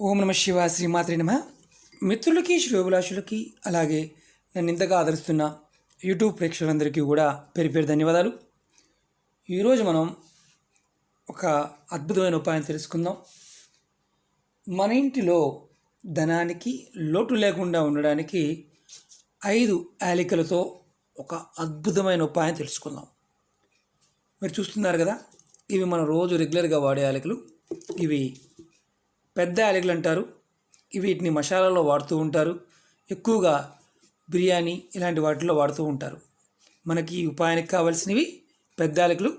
ఓం నమ శివ శ్రీమాత్రి నమ. మిత్రులకి శ్రేయోభిలాషులకి అలాగే నన్ను ఇంతగా ఆదరిస్తున్న యూట్యూబ్ ప్రేక్షకులందరికీ కూడా పేరు పేరు ధన్యవాదాలు. ఈరోజు మనం ఒక అద్భుతమైన ఉపాయం తెలుసుకుందాం. మన ఇంటిలో ధనానికి లోటు లేకుండా ఉండడానికి ఐదు యాలికలతో ఒక అద్భుతమైన ఉపాయం తెలుసుకుందాం. మీరు చూస్తున్నారు కదా ఇవి మనం రోజు రెగ్యులర్గా వాడే యాలకులు ఇవి పెద్ద యాలకులు అంటారు. వీటిని మసాలాలో వాడుతూ ఉంటారు. ఎక్కువగా బిర్యానీ ఇలాంటి వాటిలో వాడుతూ ఉంటారు. మనకి ఉపాయానికి కావాల్సినవి పెద్ద యాలకులు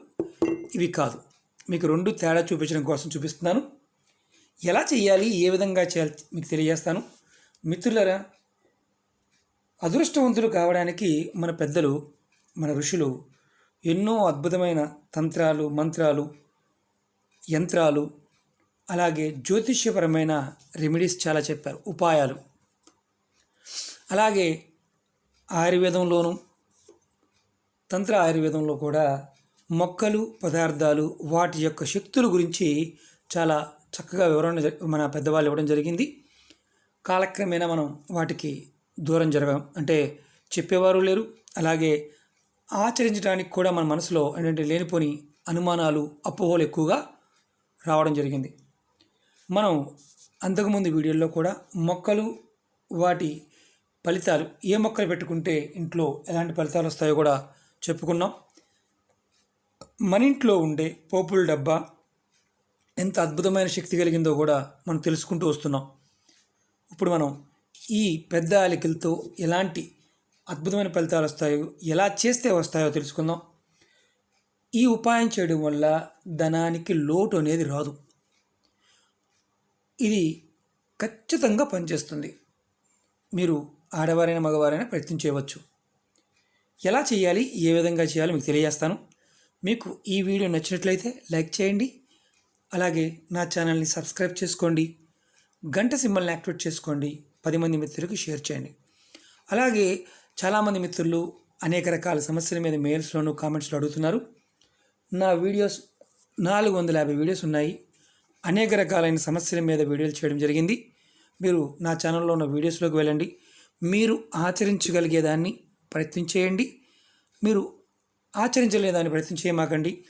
ఇవి కాదు. మీకు రెండు తేడా చూపించడం కోసం చూపిస్తున్నాను. ఎలా చేయాలి ఏ విధంగా చేయాలి మీకు తెలియజేస్తాను. మిత్రులరా అదృష్టవంతులు కావడానికి మన పెద్దలు మన ఋషులు ఎన్నో అద్భుతమైన తంత్రాలు మంత్రాలు యంత్రాలు అలాగే జ్యోతిష్యపరమైన రెమెడీస్ చాలా చెప్పారు. ఉపాయాలు. అలాగే ఆయుర్వేదంలోనూ తంత్ర ఆయుర్వేదంలో కూడా మొక్కలు పదార్థాలు వాటి యొక్క శక్తుల గురించి చాలా చక్కగా వివరణ మన పెద్దవాళ్ళు ఇవ్వడం జరిగింది. కాలక్రమేణా మనం వాటికి దూరం జరగం అంటే చెప్పేవారు లేరు. అలాగే ఆచరించడానికి కూడా మన మనసులో ఏంటంటే లేనిపోని అనుమానాలు అపోహలు ఎక్కువగా రావడం జరిగింది. మనం అంతకుముందు వీడియోల్లో కూడా మొక్కలు వాటి ఫలితాలు ఏ మొక్కలు పెట్టుకుంటే ఇంట్లో ఎలాంటి ఫలితాలు వస్తాయో కూడా చెప్పుకున్నాం. మన ఇంట్లో ఉండే పోపుల డబ్బా ఎంత అద్భుతమైన శక్తి కలిగిందో కూడా మనం తెలుసుకుంటూ వస్తున్నాం. ఇప్పుడు మనం ఈ పెద్ద అలికలతో ఎలాంటి అద్భుతమైన ఫలితాలు వస్తాయో ఎలా చేస్తే వస్తాయో తెలుసుకుందాం. ఈ ఉపాయం చేయడం వల్ల ధనానికి లోటు అనేది రాదు. ఇది ఖచ్చితంగా పనిచేస్తుంది. మీరు ఆడవారైన మగవారైనా ప్రయత్నం చేయవచ్చు. ఎలా చేయాలి ఏ విధంగా చేయాలో మీకు తెలియజేస్తాను. మీకు ఈ వీడియో నచ్చినట్లయితే లైక్ చేయండి. అలాగే నా ఛానల్ని సబ్స్క్రైబ్ చేసుకోండి. గంట సింబల్ని యాక్టివేట్ చేసుకోండి. పది మంది మిత్రులకు షేర్ చేయండి. అలాగే చాలామంది మిత్రులు అనేక రకాల సమస్యల మీద మెయిల్స్లోనూ కామెంట్స్లో అడుగుతున్నారు. నా వీడియోస్ నాలుగు వందల యాభై వీడియోస్ ఉన్నాయి. అనేక రకాలైన సమస్యల మీద వీడియోలు చేయడం జరిగింది. మీరు నా ఛానల్లో ఉన్న వీడియోస్లోకి వెళ్ళండి. మీరు ఆచరించగలిగేదాన్ని ప్రయత్నం చేయండి. మీరు ఆచరించలేదాన్ని ప్రయత్నం చేయమాకండి.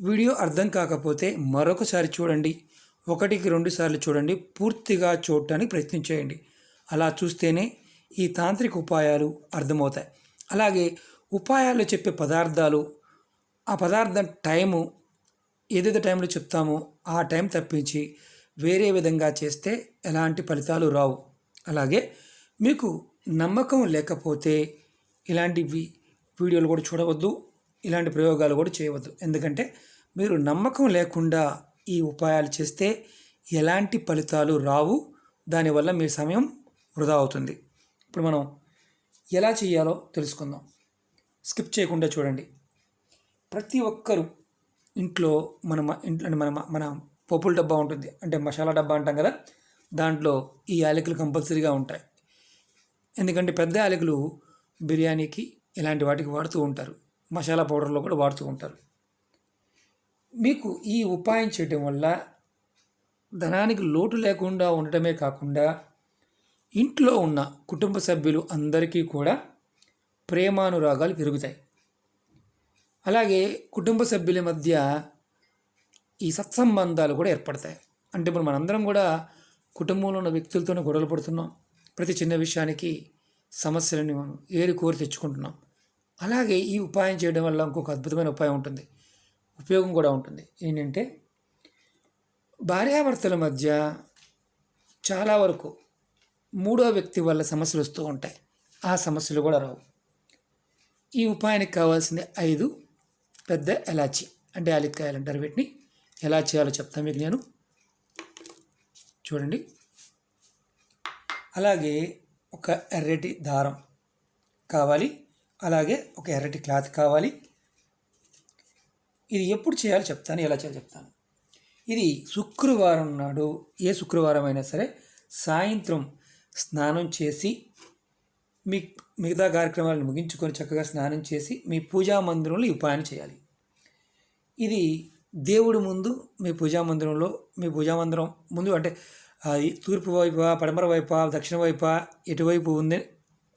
వీడియో అర్థం కాకపోతే మరొకసారి చూడండి. ఒకటికి రెండు సార్లు చూడండి. పూర్తిగా చూడటానికి ప్రయత్నం చేయండి. అలా చూస్తేనే ఈ తాంత్రిక ఉపాయాలు అర్థమవుతాయి. అలాగే ఉపాయాలు చెప్పే పదార్థాలు ఆ పదార్థం టైము ఏదైతే టైంలో చెప్తామో ఆ టైం తప్పించి వేరే విధంగా చేస్తే ఎలాంటి ఫలితాలు రావు. అలాగే మీకు నమ్మకం లేకపోతే ఇలాంటి వీడియోలు కూడా చూడవద్దు ఇలాంటి ప్రయోగాలు కూడా చేయవద్దు. ఎందుకంటే మీరు నమ్మకం లేకుండా ఈ ఉపాయాలు చేస్తే ఎలాంటి ఫలితాలు రావు దానివల్ల మీ సమయం వృధా అవుతుంది. ఇప్పుడు మనం ఎలా చేయాలో తెలుసుకుందాం. స్కిప్ చేయకుండా చూడండి. ప్రతి ఒక్కరూ ఇంట్లో మన ఇంట్లో మన మన పప్పుల డబ్బా ఉంటుంది. అంటే మసాలా డబ్బా అంటాం కదా దాంట్లో ఈ యాలకులు కంపల్సరీగా ఉంటాయి. ఎందుకంటే పెద్ద యాలకులు బిర్యానీకి ఇలాంటి వాటికి వాడుతూ ఉంటారు. మసాలా పౌడర్లో కూడా వాడుతూ ఉంటారు. మీకు ఈ ఉపాయం చేయడం వల్ల ధనానికి లోటు లేకుండా ఉండటమే కాకుండా ఇంట్లో ఉన్న కుటుంబ సభ్యులు అందరికీ కూడా ప్రేమానురాగాలు పెరుగుతాయి. అలాగే కుటుంబ సభ్యుల మధ్య ఈ సత్సంబంధాలు కూడా ఏర్పడతాయి. అంటే ఇప్పుడు మనందరం కూడా కుటుంబంలో ఉన్న వ్యక్తులతోనే గొడవలు పడుతున్నాం. ప్రతి చిన్న విషయానికి సమస్యలని మనం ఏరి కోరి తెచ్చుకుంటున్నాం. అలాగే ఈ ఉపాయం చేయడం వల్ల ఇంకొక అద్భుతమైన ఉపాయం ఉంటుంది. ఉపయోగం కూడా ఉంటుంది. ఏంటంటే భార్యాభర్తల మధ్య చాలా వరకు మూడో వ్యక్తి వల్ల సమస్యలు వస్తూ ఉంటాయి. ఆ సమస్యలు కూడా రావు. ఈ ఉపాయానికి కావాల్సింది ఐదు పెద్ద ఎలాచి అంటే యాలిక్కాయలు అంటారు వీటిని. ఎలా చేయాలో చెప్తాను మీకు నేను. చూడండి. అలాగే ఒక ఎర్రటి దారం కావాలి. అలాగే ఒక ఎర్రటి క్లాత్ కావాలి. ఇది ఎప్పుడు చేయాలో చెప్తాను ఎలా చేయాలో చెప్తాను. ఇది శుక్రవారం నాడు ఏ శుక్రవారం అయినా సరే సాయంత్రం స్నానం చేసి మీ మిగతా కార్యక్రమాలను ముగించుకొని చక్కగా స్నానం చేసి మీ పూజా మందిరంలో ఈ ఉపాయం చేయాలి. ఇది దేవుడి ముందు మీ పూజా మందిరంలో మీ పూజా మందిరం ముందు అంటే అది తూర్పు వైపా పడమర వైపా దక్షిణ వైపా ఎటువైపు ఉంది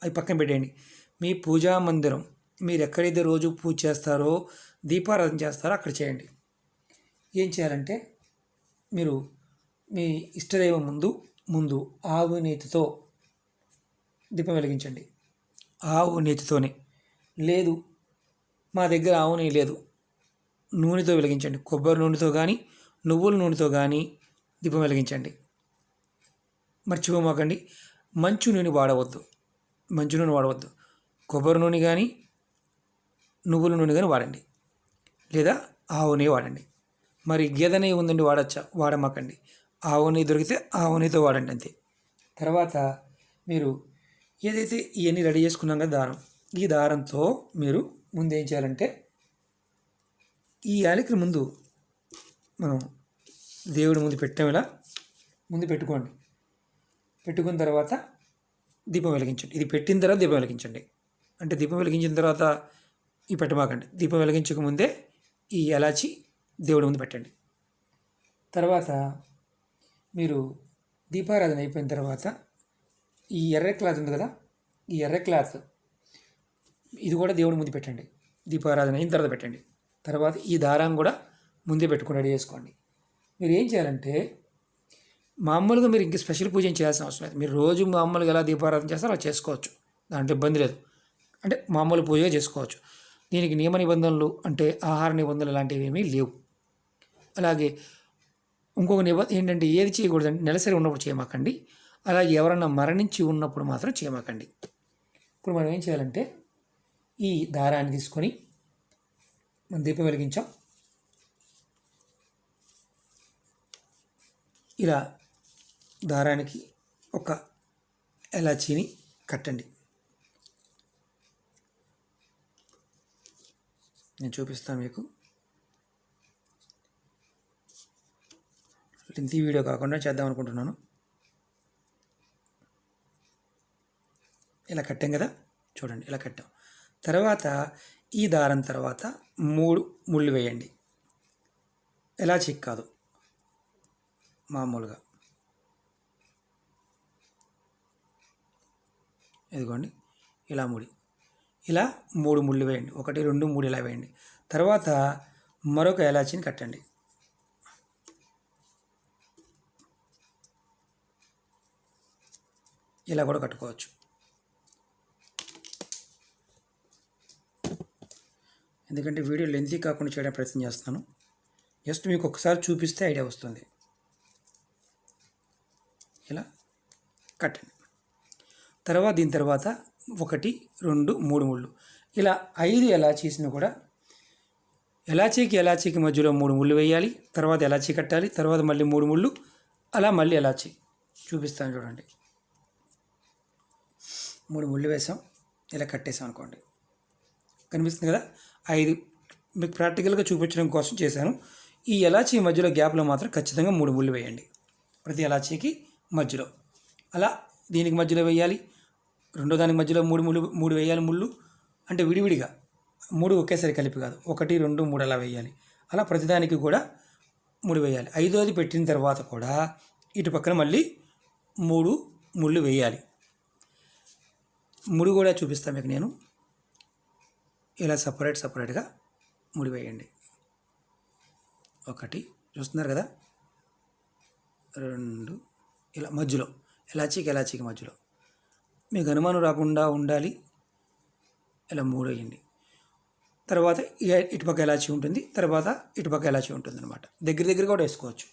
అది పక్కన పెట్టేయండి. మీ పూజా మందిరం మీరు ఎక్కడైతే రోజు పూజ చేస్తారో దీపారాధన చేస్తారో అక్కడ చేయండి. ఏం చేయాలంటే మీరు మీ ఇష్టదైవం ముందు ముందు ఆవునీతితో దీపం వెలిగించండి. ఆవు నేతితోనే. లేదు. మా దగ్గర ఆవు నెయ్యి లేదు. నూనెతో వెలిగించండి. కొబ్బరి నూనెతో కానీ నువ్వుల నూనెతో కానీ దీపం వెలిగించండి. మర్చిపోమాకండి మంచు నూనె వాడవద్దు. మంచు నూనె వాడవద్దు. కొబ్బరి నూనె కానీ నువ్వుల నూనె కానీ వాడండి. లేదా ఆవు నెయ్యి వాడండి. మరి గేదె నెయ్యి ఉందండి వాడచ్చా? వాడమాకండి. ఆవు నెయ్యి దొరికితే ఆవు నెయ్యితో వాడండి అంతే. తర్వాత మీరు ఏదైతే ఇవన్నీ రెడీ చేసుకున్నాం కదా దారం ఈ దారంతో మీరు ముందు ఏం చేయాలంటే ఈ యాలకుల ముందు మనం దేవుడి ముందు పెట్టాం ఇలా ముందు పెట్టుకోండి. పెట్టుకున్న తర్వాత దీపం వెలిగించండి. ఇది పెట్టిన తర్వాత దీపం వెలిగించండి. అంటే దీపం వెలిగించిన తర్వాత ఈ పెట్టమాకండి. దీపం వెలిగించక ముందే ఈ ఎలాచి దేవుడి ముందు పెట్టండి. తర్వాత మీరు దీపారాధన అయిపోయిన తర్వాత ఈ ఎర్ర క్లాత్ ఉంది కదా? ఈ ఎర్ర క్లాత్. ఇది కూడా దేవుడి ముందు పెట్టండి. దీపారాధన అయిన తర్వాత పెట్టండి. తర్వాత ఈ దారం కూడా ముందే పెట్టుకుని రెడీ చేసుకోండి. మీరు ఏం చేయాలంటే మామూలుగా మీరు ఇంక స్పెషల్ పూజ ఏం చేయాల్సిన అవసరం లేదు. మీరు రోజు మామూలుగా ఎలా దీపారాధన చేస్తారో అలా చేసుకోవచ్చు. దాంట్లో ఇబ్బంది లేదు. అంటే మామూలు పూజగా చేసుకోవచ్చు. దీనికి నియమ నిబంధనలు అంటే ఆహార నిబంధనలు లాంటివి ఏమీ లేవు. అలాగే ఇంకొక నిబంధన ఏంటంటే ఏది చేయకూడదంటే నెలసరి ఉన్నప్పుడు చేయమాకండి. అలాగే ఎవరన్నా మరణించి ఉన్నప్పుడు మాత్రం చేయమాకండి ఇప్పుడు మనం ఏం చేయాలంటే ఈ దారాన్ని తీసుకొని మనం దీపం వెలిగించాం. ఇలా దారానికి ఒక ఎలాచీని కట్టండి. నేను చూపిస్తాను మీకు. లెంతీ వీడియో కాకుండా చేద్దాం అనుకుంటున్నాను. ఇలా కట్టాం కదా? చూడండి ఇలా కట్టాం. తర్వాత ఈ దారం తర్వాత మూడు ముళ్ళు వేయండి. ఎలా చిక్కాదు మామూలుగా. ఇదిగోండి ఇలా ముడి. ఇలా మూడు ముళ్ళు వేయండి. ఒకటి రెండు మూడు ఇలా వేయండి. తర్వాత మరొక ఎలాచీని కట్టండి. ఇలా కూడా కట్టుకోవచ్చు. ఎందుకంటే వీడియో లెంతీ కాకుండా చేయడానికి ప్రయత్నం చేస్తాను జస్ట్ మీకు ఒకసారి చూపిస్తే ఐడియా వస్తుంది. ఇలా కట్టండి తర్వాత దీని తర్వాత ఒకటి రెండు మూడు ముళ్ళు. ఇలా ఐదు ఎలాచీస్ని కూడా ఎలాచీకి ఎలాచీకి మధ్యలో మూడు ముళ్ళు వేయాలి తర్వాత ఎలాచీ కట్టాలి తర్వాత మళ్ళీ మూడు ముళ్ళు అలా మళ్ళీ ఎలాచీ చూపిస్తాను చూడండి. మూడు ముళ్ళు వేసాం ఇలా కట్టేసాం అనుకోండి. కనిపిస్తుంది కదా? ఐదు. మీకు ప్రాక్టికల్గా చూపించడం కోసం చేశాను. ఈ ఎలాచీ మధ్యలో గ్యాప్లో మాత్రం ఖచ్చితంగా మూడు ముళ్ళు వేయండి. ప్రతి ఎలాచీకి మధ్యలో. అలా దీనికి మధ్యలో వేయాలి. రెండో దానికి మధ్యలో మూడు ముళ్ళు మూడు వేయాలి ముళ్ళు. అంటే విడివిడిగా. మూడు ఒకేసారి కలిపి కాదు. ఒకటి రెండు మూడు అలా వేయాలి. అలా ప్రతిదానికి కూడా మూడు వేయాలి. ఐదోది పెట్టిన తర్వాత కూడా ఇటు పక్కన మళ్ళీ మూడు ముళ్ళు వేయాలి. ముడి కూడా చూపిస్తాను మీకు నేను. ఇలా సపరేట్ సపరేట్గా ముడివేయండి ఒకటి చూస్తున్నారు కదా? రెండు ఇలా మధ్యలో ఎలాచీకి ఎలాచీకి మధ్యలో. మీకు అనుమానం రాకుండా ఉండాలి. ఇలా మూడు వేయండి. తర్వాత ఇటుపక్క ఎలాచీ ఉంటుంది తర్వాత ఇటుపక్క ఎలాచీ ఉంటుంది అనమాట దగ్గర దగ్గర కూడా వేసుకోవచ్చు.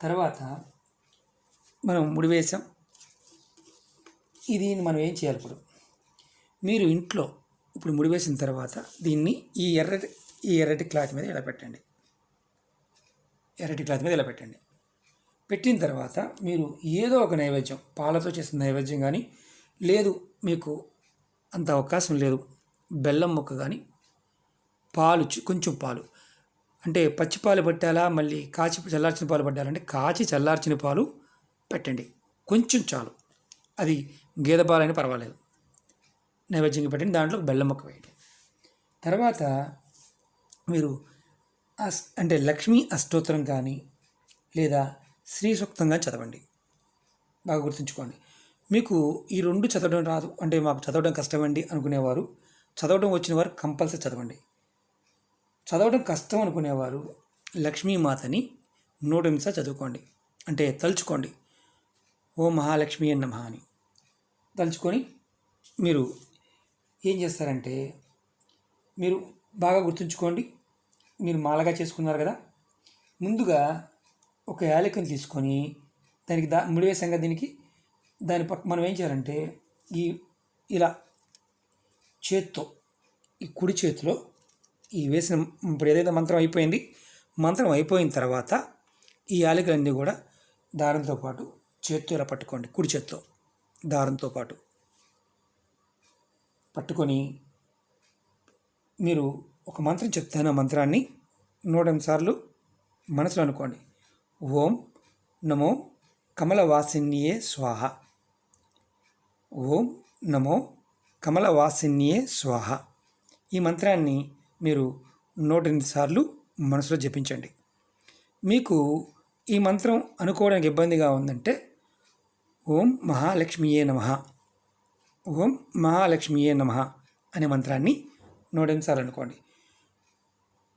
తర్వాత మనం ముడి వేసాం. ఇది మనం ఏం చేయాలి ఇప్పుడు? మీరు ఇంట్లో ఇప్పుడు ముడి వేసిన తర్వాత దీన్ని ఈ ఎర్రటి ఈ ఎర్రటి క్లాత్ మీద ఇలా పెట్టండి ఎర్రటి క్లాత్ మీద ఇలా పెట్టండి పెట్టిన తర్వాత మీరు ఏదో ఒక నైవేద్యం పాలతో చేసిన నైవేద్యం కానీ లేదు మీకు అంత అవకాశం లేదు. బెల్లం ముక్క కానీ పాలు కొంచెం పాలు. అంటే పచ్చి పాలు పట్టాలా మళ్ళీ కాచి చల్లార్చిన పాలు పట్టాలంటే కాచి చల్లార్చిన పాలు పెట్టండి. కొంచెం చాలు. అది గేదె పాలైనా పర్వాలేదు. నైవేద్యంగా పెట్టండి దాంట్లో బెల్లం ముక్క వేయండి. తర్వాత మీరు అస్ అంటే లక్ష్మీ అష్టోత్తరం కానీ లేదా శ్రీ సూక్తంగా చదవండి. బాగా గుర్తుంచుకోండి. మీకు ఈ రెండు చదవడం రాదు అంటే మాకు చదవడం కష్టమండి అనుకునేవారు. చదవడం వచ్చిన వారు కంపల్సరీ చదవండి. చదవడం కష్టం అనుకునేవారు లక్ష్మీమాతని నూట నిమిషాలు చదువుకోండి. అంటే తలుచుకోండి. ఓ మహాలక్ష్మి నమః అని తలుచుకొని మీరు ఏం చేస్తారంటే మీరు బాగా గుర్తుంచుకోండి మీరు మాలగా చేసుకున్నారు కదా ముందుగా ఒక యాలకుని తీసుకొని దానికి దా ముడివేసంగా దీనికి దాని పక్క మనం ఏం చేయాలంటే ఈ ఇలా చేత్తో ఈ కుడి చేతిలో ఈ వేసిన ఇప్పుడు ఏదైతే మంత్రం అయిపోయింది మంత్రం అయిపోయిన తర్వాత ఈ యాలకులన్నీ కూడా దారంతో పాటు చేత్తో ఇలా పట్టుకోండి కుడి చేత్తో దారంతో పాటు. పట్టుకొని మీరు ఒక మంత్రం చెప్తాను ఆ మంత్రాన్ని నూట ఎనిమిది సార్లు మనసులో అనుకోండి. ఓం నమో కమలవాసిన్యే స్వాహ. ఓం నమో కమలవాసిన్యే స్వాహ. ఈ మంత్రాన్ని మీరు నూట ఎనిమిది సార్లు మనసులో జపించండి. మీకు ఈ మంత్రం అనుకోవడానికి ఇబ్బందిగా ఉందంటే ఓం మహాలక్ష్మియే నమ. ఓం మహాలక్ష్మియే నమ అనే మంత్రాన్ని నూట అనుకోండి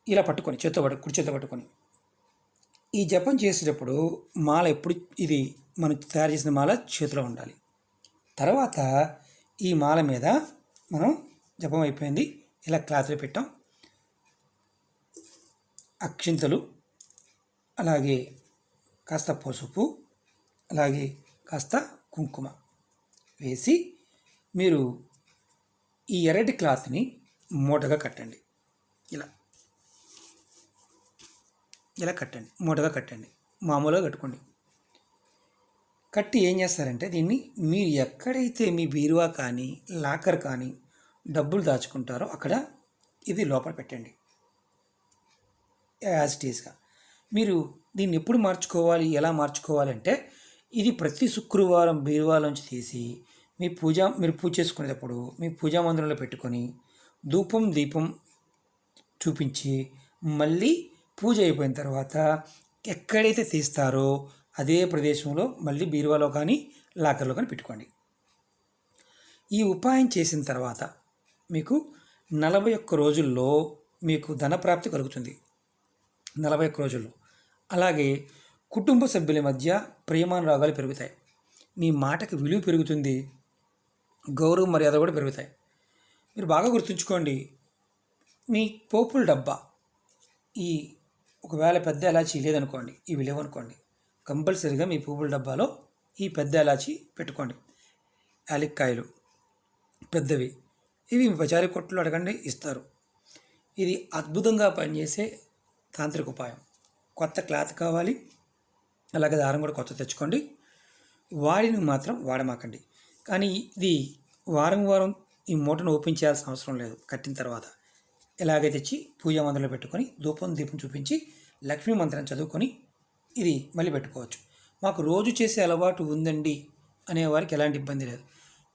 ఇలా పట్టుకొని చేత్తో పట్టు కుడి చేత్తో పట్టుకొని. ఈ జపం చేసేటప్పుడు మాల ఎప్పుడు ఇది మనం తయారు చేసిన మాల చేతిలో ఉండాలి. తర్వాత ఈ మాల మీద మనం జపం అయిపోయింది. ఇలా క్లాత్లో పెట్టాం. అక్షింతలు అలాగే కాస్త పసుపు అలాగే కాస్త కుంకుమ వేసి మీరు ఈ ఎర్రటి క్లాత్ని మూటగా కట్టండి. ఇలా. ఇలా కట్టండి. మూటగా కట్టండి. మామూలుగా కట్టుకోండి. కట్టి ఏం చేస్తారంటే దీన్ని మీరు ఎక్కడైతే మీ బీరువా కానీ లాకర్ కానీ డబ్బులు దాచుకుంటారో అక్కడ ఇది లోపల పెట్టండి. యాజ్ ఇట్ ఈస్గా మీరు దీన్ని ఎప్పుడు మార్చుకోవాలి ఎలా మార్చుకోవాలంటే ఇది ప్రతి శుక్రవారం బీరువాలోంచి తీసి మీ పూజ మీరు పూజ చేసుకునేటప్పుడు మీ పూజా మందిరంలో పెట్టుకొని ధూపం దీపం చూపించి మళ్ళీ పూజ అయిపోయిన తర్వాత ఎక్కడైతే తీస్తారో అదే ప్రదేశంలో మళ్ళీ బీరువాలో కానీ లాకర్లో కానీ పెట్టుకోండి. ఈ ఉపాయం చేసిన తర్వాత మీకు నలభై ఒక్క రోజుల్లో మీకు ధనప్రాప్తి కలుగుతుంది. నలభై ఒక్క రోజుల్లో. అలాగే కుటుంబ సభ్యుల మధ్య ప్రేమానురాగాలు పెరుగుతాయి. మీ మాటకి విలువ పెరుగుతుంది. గౌరవ మర్యాద కూడా పెరుగుతాయి. మీరు బాగా గుర్తుంచుకోండి మీ పోపుల డబ్బా ఈ ఒకవేళ పెద్ద ఎలాచి లేదనుకోండి ఇవి లేవనుకోండి కంపల్సరీగా మీ పువ్వుల డబ్బాలో ఈ పెద్ద ఎలాచి పెట్టుకోండి. యాలక్కాయలు పెద్దవి ఇవి బజారీ కొట్లు అడగండి ఇస్తారు. ఇది అద్భుతంగా పనిచేసే తాంత్రిక ఉపాయం. కొత్త క్లాత్ కావాలి అలాగే దారం కూడా కొత్త తెచ్చుకోండి. వాడిని మాత్రం వాడమాకండి. కానీ ఇది వారం వారం ఈ మూటను ఓపెన్ చేయాల్సిన అవసరం లేదు. కట్టిన తర్వాత ఇలాగే తెచ్చి పూజా మందిరంలో పెట్టుకొని ధూపం దీపం చూపించి లక్ష్మీ మంత్రం చదువుకొని ఇది మళ్ళీ పెట్టుకోవచ్చు. మాకు రోజు చేసే అలవాటు ఉందండి అనేవారికి ఎలాంటి ఇబ్బంది లేదు.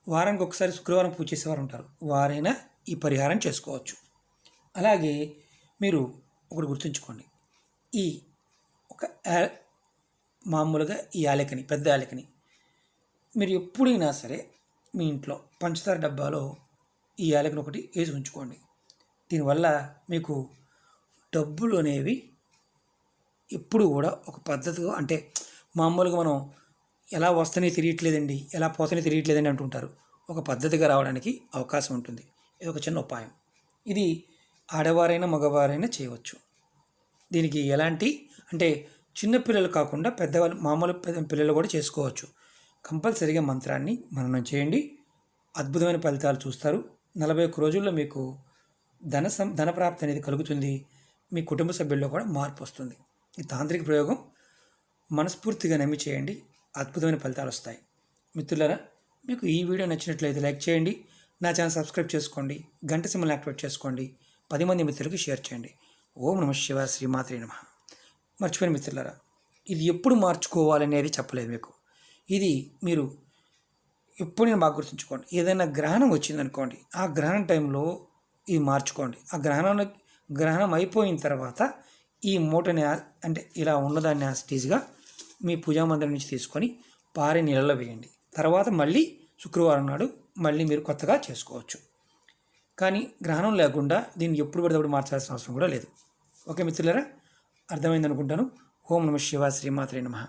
వారానికి ఒకసారి శుక్రవారం పూజ చేసేవారు ఉంటారు. వారైనా ఈ పరిహారం చేసుకోవచ్చు. అలాగే మీరు ఒకటి గుర్తుంచుకోండి. ఈ ఒక మామూలుగా ఈ యాలకని పెద్ద యాలకని మీరు ఎప్పుడైనా సరే మీ ఇంట్లో పంచదార డబ్బాలో ఈ యాలకని ఒకటి వేసి ఉంచుకోండి. దీనివల్ల మీకు డబ్బులు అనేవి ఎప్పుడు కూడా ఒక పద్ధతిగా అంటే మామూలుగా మనం ఎలా వస్తేనే తెలియట్లేదండి ఎలా పోతేనే తెలియట్లేదండి అంటుంటారు. ఒక పద్ధతిగా రావడానికి అవకాశం ఉంటుంది. ఇది ఒక చిన్న ఉపాయం. ఇది ఆడవారైనా మగవారైనా చేయవచ్చు. దీనికి ఎలాంటి అంటే చిన్న పిల్లలు కాకుండా పెద్దవాళ్ళు మామూలు పెద్ద పిల్లలు కూడా చేసుకోవచ్చు. కంపల్సరీగా మంత్రాన్ని మననం చేయండి. అద్భుతమైన ఫలితాలు చూస్తారు. నలభై ఒక్క రోజుల్లో మీకు ధన సం ధనప్రాప్తి అనేది కలుగుతుంది. మీ కుటుంబ సభ్యుల్లో కూడా మార్పు వస్తుంది. ఈ తాంత్రిక ప్రయోగం మనస్ఫూర్తిగా నమ్మి చేయండి. అద్భుతమైన ఫలితాలు వస్తాయి. మిత్రులారా మీకు ఈ వీడియో నచ్చినట్లయితే లైక్ చేయండి. నా ఛానల్ సబ్స్క్రైబ్ చేసుకోండి. గంట సింబల్ యాక్టివేట్ చేసుకోండి. పది మంది మిత్రులకు షేర్ చేయండి. ఓం నమ శివ శ్రీమాత్రి నమ. మర్చిపోయిన మిత్రులరా ఇది ఎప్పుడు మార్చుకోవాలనేది చెప్పలేదు మీకు. ఇది మీరు ఎప్పుడు నేను బాగా గుర్తుంచుకోండి. ఏదైనా గ్రహణం వచ్చిందనుకోండి ఆ గ్రహణం టైంలో ఇది మార్చుకోండి. ఆ గ్రహణం గ్రహణం అయిపోయిన తర్వాత ఈ మూటని అంటే ఇలా ఉన్నదాన్ని యాసిటీస్గా మీ పూజా మందిరం నుంచి తీసుకొని పారే నీళ్ళలో వేయండి. తర్వాత మళ్ళీ శుక్రవారం నాడు మళ్ళీ మీరు కొత్తగా చేసుకోవచ్చు. కానీ గ్రహణం లేకుండా దీన్ని ఎప్పుడు పడితే మార్చాల్సిన అవసరం కూడా లేదు. ఓకే మిత్రులారా అర్థమైంది అనుకుంటాను ఓం నమ శివ శ్రీమాత్రే నమః.